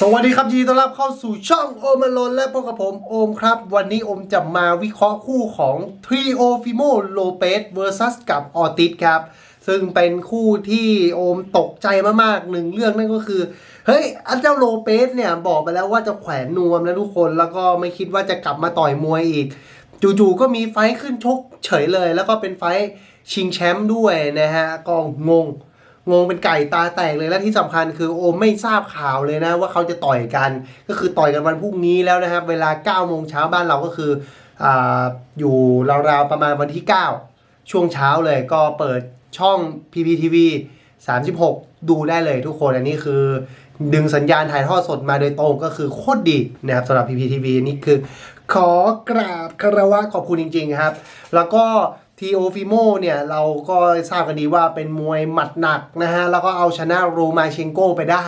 สวัสดีครับยินดีต้อนรับเข้าสู่ช่องโอมอลนและพบกับผมโอมครับ วันนี้โอมจะมาวิเคราะห์คู่ของทริโอฟิโมโลเปส vs กับออติสครับ ซึ่งเป็นคู่ที่โอมตกใจมากๆหนึ่งเรื่องนั่นก็คือ เฮ้ยอันเจ้าโลเปสเนี่ย บอกไปแล้วว่าจะแขวนนวมนะทุกคนแล้วก็ไม่คิดว่าจะกลับมาต่อยมวยอีก จู่ๆก็มีไฟขึ้นชกเฉยเลย แล้วก็เป็นไฟชิงแชมป์ด้วยนะฮะก็งง งงเป็นไก่ตาแตกเลยและที่สำคัญคือโอมไม่ทราบข่าวเลยนะว่าเขาจะต่อยกัน ก็คือต่อยกันวันพรุ่งนี้แล้วนะครับ เวลา9โมงเช้าบ้านเราก็คือออยู่ราวๆประมาณวันที่ 9 ช่วงเช้าเลยก็เปิดช่อง PPTV 36 ดูได้เลยทุกคนอันนี้คือดึงสัญญาณถ่ายทอดสดมาโดยตรงก็คือโคตรดีนะครับสำหรับ PPTV นี่คือ ขอกราบคารวะขอบคุณจริง ๆ ครับ แล้วก็ ทีโอฟิโมเนี่ยเราก็ทราบกันดีว่าเป็นมวยหมัดหนักนะฮะแล้วก็เอาชนะโรมาเชงโกไปได้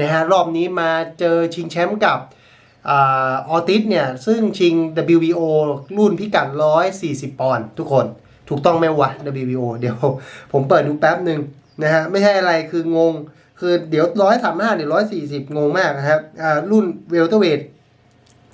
นะฮะรอบนี้มาเจอชิงแชมป์กับออติสเนี่ยซึ่งชิง WBO รุ่นพิกัด 140 ปอนด์ทุกคนถูกต้องไหมวะ WBO เดี๋ยวผมเปิดดูแป๊บหนึ่งนะฮะไม่ใช่อะไรคืองง คือเดี๋ยว135เดี๋ยว140งงมากนะครับรุ่นเวลเตอร์เวท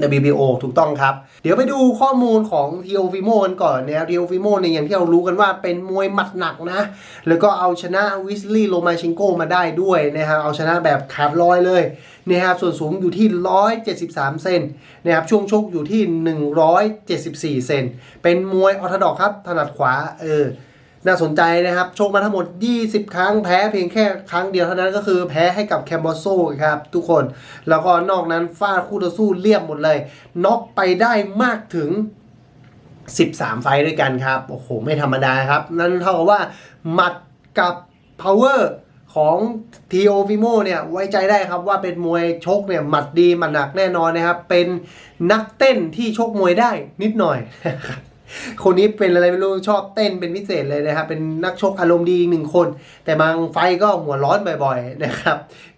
WBO ถูกต้องครับ เดี๋ยวไปดูข้อมูลของ t ีโอฟิโมกันก่อนนะครับ t ีโอฟิโมเนี่ยอย่างที่เรารู้กันว่าเป็นมวยหมัดหนักนะ แล้วก็เอาชนะวิสลี่โลมาชิงโกมาได้ด้วยนะครับเอาชนะแบบขาดลอยเลยนะครับส่วนสูงอยู่ที่ 173 เซนนะครับช่วงชกอยู่ที่ 174 เซนเป็นมวยออร์โธดอกครับถนัดขวาเออ น่าสนใจนะครับ โชคมาทั้งหมด 20 ครั้งแพ้เพียงแค่ครั้งเดียวเท่านั้นก็คือแพ้ให้กับแคมบอโซครับทุกคน แล้วก็นอกนั้นฟาดคู่ต่อสู้เรียบหมดเลยน็อกไปได้มากถึง 13 ไฟด้วยกันครับ โอ้โห ไม่ธรรมดาครับ นั่นเท่ากับว่าหมัดกับ power ของทีโอฟิโมเนี่ยไว้ใจได้ครับว่าเป็นมวยชกเนี่ยหมัดดีหมัดหนักแน่นอนนะครับ เป็นนักเต้นที่ชกมวยได้นิดหน่อย คนนี้เป็นอะไรไม่รู้ชอบเต้นเป็นพิเศษเลยนะครับ เป็นนักชกอารมณ์ดีอีกหนึ่งคน แต่บางไฟก็หัวร้อนบ่อยๆนะครับ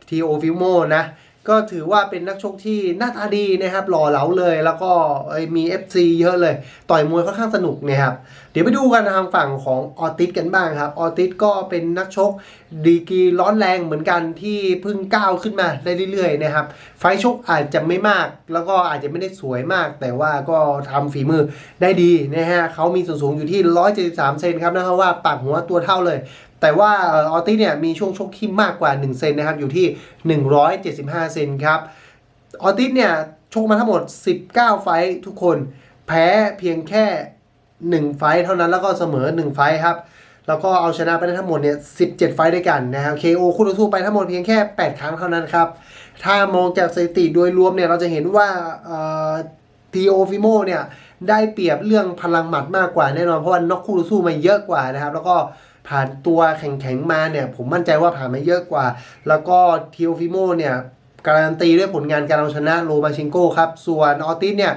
ทีโอฟิโมนะก็ถือว่าเป็นนักชกที่หน้าตาดีนะครับหล่อเหลาเลย แล้วก็เอ้ยมี FC เยอะเลย ต่อยมวยค่อนข้างสนุกนะครับ ดี๋ยวไปดูกันทางฝั่งของออติสกันบ้างครับ ออติสก็เป็นนักชกดีกรีร้อนแรงเหมือนกันที่เพิ่งก้าวขึ้นมาได้เรื่อยๆนะครับ ไฟชกอาจจะไม่มาก แล้วก็อาจจะไม่ได้สวยมาก แต่ว่าก็ทำฝีมือได้ดีนะฮะเขามีส่วนสูงอยู่ที่ 173 เซนครับนะครับว่าปากหัวตัวเท่าเลยแต่ว่าออติสเนี่ยมีช่วงชกที่มากกว่า 1 เซนนะครับ อยู่ที่ 175 เซนครับ ออติสเนี่ยชกมาทั้งหมด 19 ไฟทุกคน แพ้เพียงแค่ 1 ไฟท์เท่านั้นแล้วก็เสมอ 1 ไฟท์ครับแล้วก็เอาชนะไปได้ทั้งหมดเนี่ย 17 ไฟท์ด้วยกันนะครับ KO คู่ต่อสู้ไปทั้งหมดเพียงแค่ 8 ครั้งเท่านั้นครับ ถ้ามองจากสถิติโดยรวมเนี่ยเราจะเห็นว่าทีโอฟิโมเนี่ยได้เปรียบเรื่องพลังหมัดมากกว่าแน่นอน เพราะว่าน็อกคู่ต่อสู้มาเยอะกว่านะครับ แล้วก็ผ่านตัวแข็งๆมาเนี่ยผมมั่นใจว่าผ่านมาเยอะกว่า แล้วก็ทีโอฟิโมเนี่ยการันตีด้วยผลงานการเอาชนะโลมาเชงโก้ครับ ส่วนออติสเนี่ย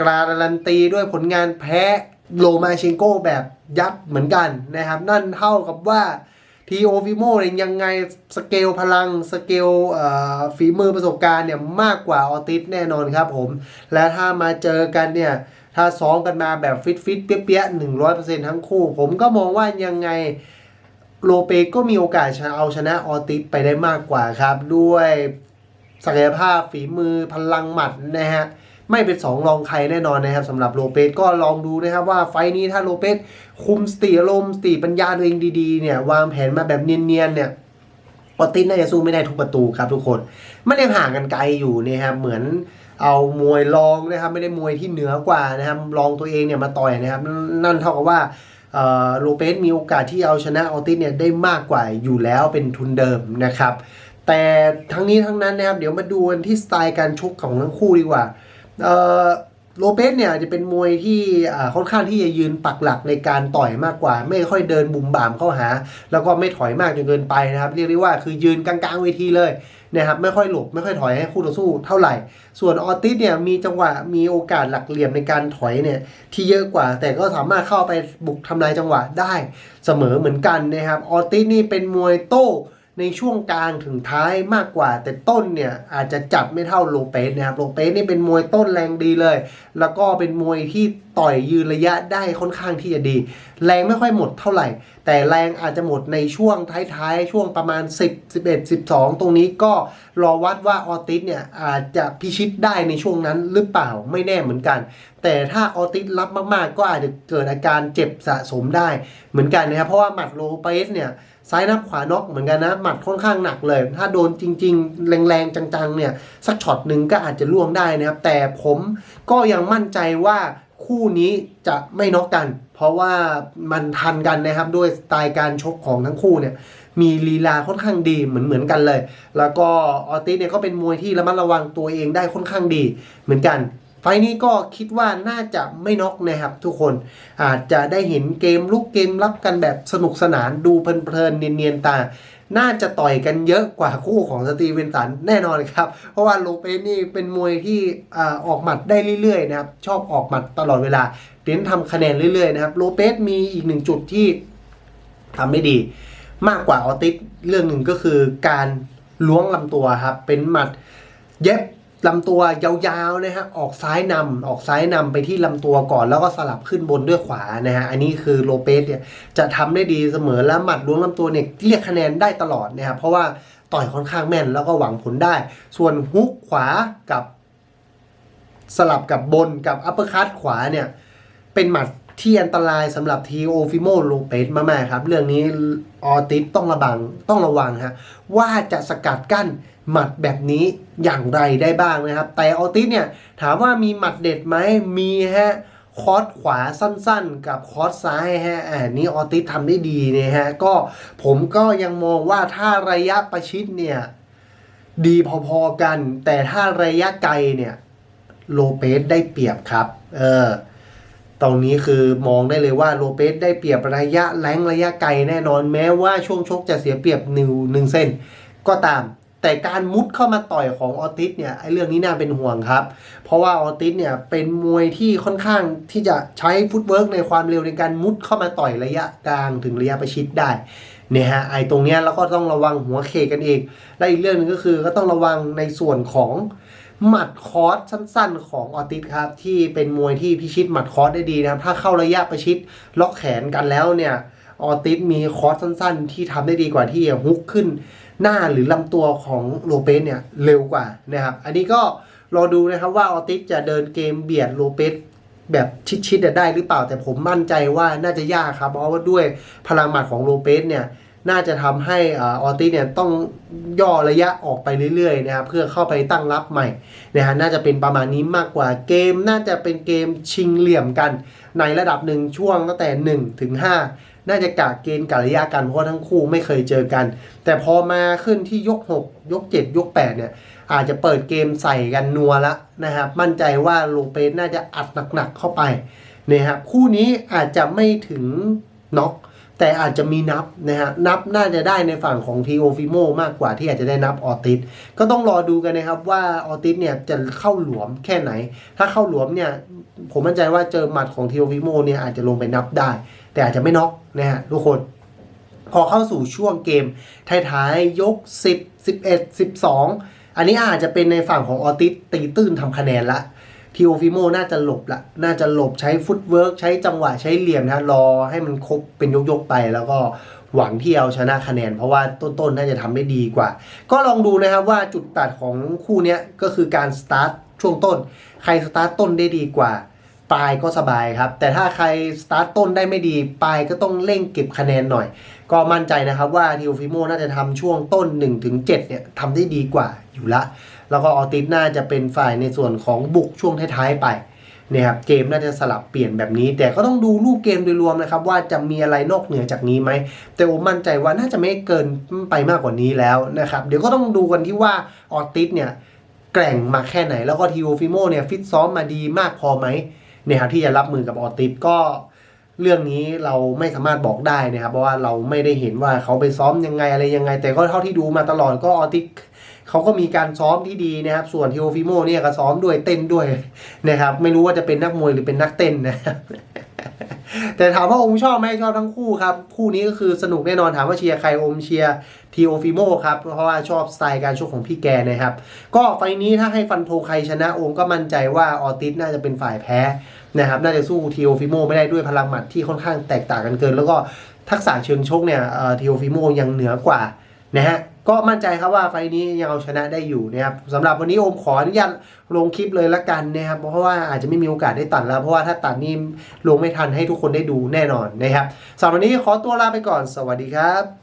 การันตีด้วยผลงานแพ้ โลมาเชงโกแบบยับเหมือนกันนะครับ นั่นเท่ากับว่าทีโอฟิโมเนี่ยยังไงสเกลพลังสเกลฝีมือประสบการณ์เนี่ยมากกว่าออติสแน่นอนครับผม และถ้ามาเจอกันเนี่ยถ้าซ้อมกันมาแบบฟิตฟิตเปี้ยๆหนึ่งร้อยเปอร์เซ็นต์ทั้งคู่ ผมก็มองว่ายังไงโลเปก็มีโอกาสเอาชนะออติสไปได้มากกว่าครับ ด้วยศักยภาพฝีมือพลังหมัดนะฮะ ไม่เป็นสองรองใครแน่นอนนะครับสำหรับโลเปสก็ลองดูนะครับว่าไฟนี้ถ้าโลเปสคุมสติอารมณ์สติปัญญาตัวเองดีๆเนี่ยวางแผนมาแบบเนียนๆเนี่ยออติสน่าจะสู้ไม่ได้ทุกประตูครับทุกคนมันยังห่างกันไกลอยู่นะครับเหมือนเอามวยรองนะครับไม่ได้มวยที่เหนือกว่านะครับรองตัวเองเนี่ยมาต่อยนะครับนั่นเท่ากับว่าโลเปสมีโอกาสที่เอาชนะออติสเนี่ยได้มากกว่าอยู่แล้วเป็นทุนเดิมนะครับ แต่ทั้งนี้ทั้งนั้นนะครับเดี๋ยวมาดูกันที่สไตล์การชกของทั้งคู่ดีกว่า โลเปสเนี่ยจะเป็นมวยที่ค่อนข้างที่จะยืนปักหลักในการต่อยมากกว่า ไม่ค่อยเดินบุ่มบ่ามเข้าหา แล้วก็ไม่ถอยมากจนเกินไปนะครับ เรียกได้ว่าคือยืนกลางๆเวทีเลยนะครับไม่ค่อยหลบไม่ค่อยถอยให้คู่ต่อสู้เท่าไหร่ ส่วนออติสเนี่ยมีจังหวะมีโอกาสหลักเหลี่ยมในการถอยเนี่ยที่เยอะกว่า แต่ก็สามารถเข้าไปบุกทำลายจังหวะได้เสมอเหมือนกันนะครับออติสนี่เป็นมวยโต้ ในช่วงกลางถึงท้ายมากกว่า แต่ต้นเนี่ยอาจจะจับไม่เท่าโลเปสนะครับโลเปสนี่เป็นมวยต้นแรงดีเลย แล้วก็เป็นมวยที่ต่อยยืนระยะได้ค่อนข้างที่จะดี แรงไม่ค่อยหมดเท่าไหร่ แต่แรงอาจจะหมดในช่วงท้ายๆ ช่วงประมาณ 10 11 12 ตรงนี้ก็รอวัดว่าออติสเนี่ยอาจจะพิชิตได้ในช่วงนั้นหรือเปล่าไม่แน่เหมือนกัน แต่ถ้าออติสรับมากๆ ก็อาจจะเกิดอาการเจ็บสะสมได้เหมือนกันนะครับเพราะว่าหมัดโลเปสเนี่ยซ้ายนับขวานอกเหมือนกันนะ หมัดค่อนข้างหนักเลย ถ้าโดนจริง ๆ แรงๆ จังๆ เนี่ย สักช็อตหนึ่งก็อาจจะล่วงได้นะครับ แต่ผมก็ยังมั่นใจว่า คู่นี้จะไม่น็อกกัน เพราะว่ามันทันกันนะครับด้วยสไตล์การชกของทั้งคู่เนี่ยมีลีลาค่อนข้างดีเหมือนเหมือนกันเลย แล้วก็ออติสเนี่ยก็เป็นมวยที่ระมัดระวังตัวเองได้ค่อนข้างดีเหมือนกัน ไฟนี้ก็คิดว่าน่าจะไม่น็อกนะครับทุกคนอาจจะได้เห็นเกมลุกเกมรับกันแบบสนุกสนานดูเพลินๆเนียนๆตา น่าจะต่อยกันเยอะกว่าคู่ของสตีเวนสันแน่นอนครับ เพราะว่าโลเปนี่เป็นมวยที่ออกหมัดได้เรื่อยๆนะครับ ชอบออกหมัดตลอดเวลาเน้นทำคะแนนเรื่อยๆนะครับโลเปสมีอีกหนึ่งจุดที่ทำไม่ดี มากกว่าออติสเรื่องหนึ่งก็คือการล้วงลำตัวครับ เป็นหมัดเย็บ ลำตัวยาวๆนะฮะออกซ้ายนำออกซ้ายนำไปที่ลำตัวก่อนแล้วก็สลับขึ้นบนด้วยขวานะฮะอันนี้คือโลเปสเนี่ยจะทำได้ดีเสมอแล้วหมัดล้วงลำตัวเนี่ยเรียกคะแนนได้ตลอดนะครับเพราะว่าต่อยค่อนข้างแม่นแล้วก็หวังผลได้ ส่วนฮุกขวากับสลับกับบนกับอัปเปอร์คัตขวาเนี่ยเป็นหมัด ที่อันตรายสำหรับทีโอฟิโมโลเปสมากๆครับ เรื่องนี้ออติสต้องระวังต้องระวังฮะว่าจะสกัดกั้นหมัดแบบนี้อย่างไรได้บ้างนะครับ แต่ออติสเนี่ยถามว่ามีหมัดเด็ดไหมมีฮะคอร์สขวาสั้นๆ กับคอร์สซ้ายฮะอ่านี่ออติสทำได้ดีเนี่ยฮะก็ผมก็ยังมองว่าถ้าระยะประชิดเนี่ยดีพอๆกัน แต่ถ้าระยะไกลเนี่ยโลเปสได้เปรียบครับ เออ ตรงนี้คือมองได้เลยว่าโลเปสได้เปรียบระยะแรงระยะไกลแน่นอนแม้ว่าช่วงชกจะเสียเปรียบหนึ่งหนึ่งเส้น ก็ตาม แต่การมุดเข้ามาต่อยของออติสเนี่ยไอ้เรื่องนี้น่าเป็นห่วงครับ เพราะว่าออติสเนี่ยเป็นมวยที่ค่อนข้างที่จะใช้ฟุตเวิร์กในความเร็วในการมุดเข้ามาต่อยระยะกลางถึงระยะประชิดได้เนี่ยฮะไอ้ตรงเนี้ยเราก็ต้องระวังหัวเคกันเองและอีกเรื่องหนึงก็คือก็ต้องระวังในส่วนของ หมัดคอร์สสั้นๆ ของออติสครับ ที่เป็นมวยที่พิชิตหมัดคอร์สได้ดีนะครับ ถ้าเข้าระยะประชิดล็อกแขนกันแล้วเนี่ยออติสมีคอร์สสั้นๆ ที่ทำได้ดีกว่าที่ฮุกขึ้น หน้าหรือลำตัวของโลเปสเนี่ยเร็วกว่านะครับ อันนี้ก็รอดูนะครับว่าออติสจะเดินเกมเบียดโลเปสแบบชิดๆได้หรือเปล่าแต่ผมมั่นใจว่าน่าจะยากครับ เพราะว่าด้วยพลังหมัดของโลเปสเนี่ย น่าจะทำให้ออติสเนี่ยต้องย่อระยะออกไปเรื่อยๆนะครับเพื่อเข้าไปตั้งรับใหม่นะฮะน่าจะเป็นประมาณนี้มากกว่าเกม น่าจะเป็นเกมชิงเหลี่ยมกัน ในระดับหนึ่งช่วงตั้งแต่1ถึง5น่าจะกะเกณฑ์กะระยะกัน เพราะว่าทั้งคู่ไม่เคยเจอกัน แต่พอมาขึ้นที่ยก 6 ยก 7 ยก 8 เนี่ยอาจจะเปิดเกมใส่กันนัวละนะครับมั่นใจว่าโลเปสน่าจะอัดหนักๆเข้าไปนะครับคู่นี้อาจจะไม่ถึงน็อก แต่อาจจะมีนับนะฮะนับน่าจะได้ในฝั่งของทีโอฟิโมมากกว่าที่อาจจะได้นับออติสก็ต้องรอดูกันนะครับว่าออติสเนี่ยจะเข้าหลวมแค่ไหน ถ้าเข้าหลวมเนี่ยผมมั่นใจว่าเจอหมัดของทีโอฟิโมเนี่ยอาจจะลงไปนับได้ แต่อาจจะไม่น็อกนะฮะทุกคนพอเข้าสู่ช่วงเกมท้ายๆยก 10 11 12 อันนี้อาจจะเป็นในฝั่งของออติสตีตื้นทำคะแนนละ ทีโอฟิโมน่าจะหลบละน่าจะหลบใช้ฟุตเวิร์กใช้จังหวะใช้เหลี่ยมนะรอให้มันครบเป็นยกๆไปแล้วก็หวังที่เอาชนะคะแนน เพราะว่าต้นๆน่าจะทำได้ดีกว่า ก็ลองดูนะครับว่าจุดตัดของคู่เนี้ยก็คือการสตาร์ทช่วงต้น ใครสตาร์ทต้นได้ดีกว่า ปลายก็สบายครับ แต่ถ้าใครสตาร์ทต้นได้ไม่ดีปลายก็ต้องเร่งเก็บคะแนนหน่อย ก็มั่นใจนะครับว่าทีโอฟิโมน่าจะทำช่วงต้น 1-7เนี่ยทำได้ดีกว่าอยู่ละ แล้วก็ออติสน่าจะเป็นฝ่ายในส่วนของบุกช่วงท้ายๆไปเนี่ยครับเกมน่าจะสลับเปลี่ยนแบบนี้ แต่ก็ต้องดูรูปเกมโดยรวมนะครับ ว่าจะมีอะไรนอกเหนือจากนี้ไหม แต่ผมมั่นใจว่าน่าจะไม่เกินไปมากกว่านี้แล้วนะครับเดี๋ยวก็ต้องดูกันที่ว่าออติสเนี่ยแกร่งมาแค่ไหน แล้วก็ทีโอฟิโมเนี่ยฟิตซ้อมมาดีมากพอไหม นี่ยครับที่จะรับมือกับออติสก็เรื่องนี้เราไม่สามารถบอกได้นะครับ เพราะว่าเราไม่ได้เห็นว่าเขาไปซ้อมยังไงอะไรยังไง แต่ก็เท่าที่ดูมาตลอดก็ออติสเขาก็มีการซ้อมที่ดีนะครับ ส่วนทิโอฟิโมเนี่ยก็ซ้อมด้วยเต้นด้วยนะครับ ไม่รู้ว่าจะเป็นนักมวยหรือเป็นนักเต้นนะครับ แต่ถามว่าอมชอบไหมชอบทั้งคู่ครับ คู่นี้ก็คือสนุกแน่นอนถามว่าเชียร์ใครอมเชียร์ทีโอฟิโมครับ เพราะว่าชอบสไตล์การชกของพี่แกนะครับ ก็ไฟนี้ถ้าให้ฟันโทงใครชนะโอมก็มั่นใจว่าออติสน่าจะเป็นฝ่ายแพ้นะครับ น่าจะสู้ทีโอฟิโมไม่ได้ด้วยพลังหมัดที่ค่อนข้างแตกต่างกันเกิน แล้วก็ทักษะเชิงชกเนี่ยทีโอฟิโมยังเหนือกว่านะฮะ ก็มั่นใจครับว่าไฟนี้ยังเอาชนะได้อยู่นะครับสำหรับวันนี้โอมขออนุญาตลงคลิปเลยละกันนะครับ เพราะว่าอาจจะไม่มีโอกาสได้ตัดแล้ว เพราะว่าถ้าตัดนี่ลงไม่ทันให้ทุกคนได้ดูแน่นอนนะครับสำหรับวันนี้ขอตัวลาไปก่อน สวัสดีครับ